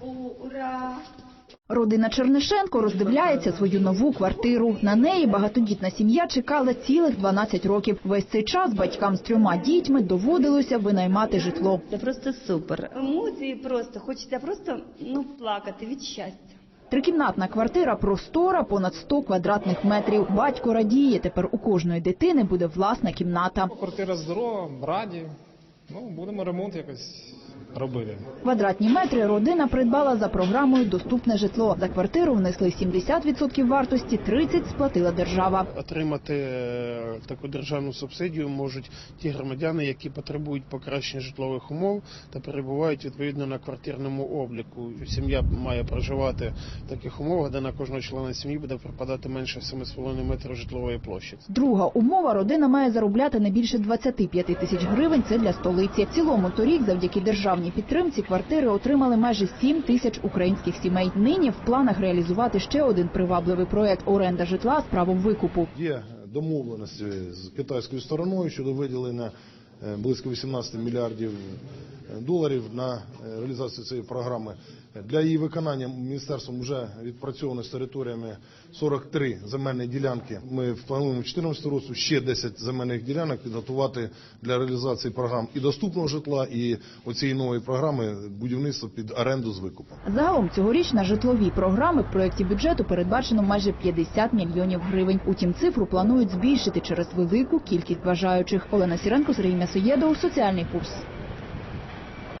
Ура! Родина Чернишенко роздивляється свою нову квартиру. На неї багатодітна сім'я чекала цілих 12 років. Весь цей час батькам з трьома дітьми доводилося винаймати житло. Це просто супер. Емоції просто хочеться просто ну плакати від щастя. Трикімнатна квартира простора, понад 100 квадратних метрів. Батько радіє, тепер у кожної дитини буде власна кімната. Квартира здорова, раді. Ну, будемо ремонт якось робити. Квадратні метри родина придбала за програмою «Доступне житло». За квартиру внесли 70% вартості, 30% сплатила держава. Отримати е, таку державну субсидію можуть ті громадяни, які потребують покращення житлових умов та перебувають відповідно на квартирному обліку. Сім'я має проживати в таких умовах, де на кожного члена сім'ї буде припадати менше 7,5 метрів житлової площі. Друга умова – родина має заробляти не більше 25 тисяч гривень. Це для столиці. В цілому торік, завдяки державній підтримці, квартири отримали майже 7 тисяч українських сімей. Нині в планах реалізувати ще один привабливий проект – оренда житла з правом викупу. Є домовленості з китайською стороною щодо виділення близько 18 мільярдів е, доларів на е, реалізацію цієї програми. Для її виконання міністерством вже відпрацьовано з територіями 43 земельні ділянки. Ми плануємо в 2014 році ще 10 земельних ділянок підготувати для реалізації програм і доступного житла, і оцієї нової програми будівництва під оренду з викупом. Загалом цьогоріч на житлові програми в проєкті бюджету передбачено майже 50 мільйонів гривень. Утім, цифру планують збільшити через велику кількість бажаючих. Олена Сіренко, Сергій М'ясоєдов, Соціальний пульс.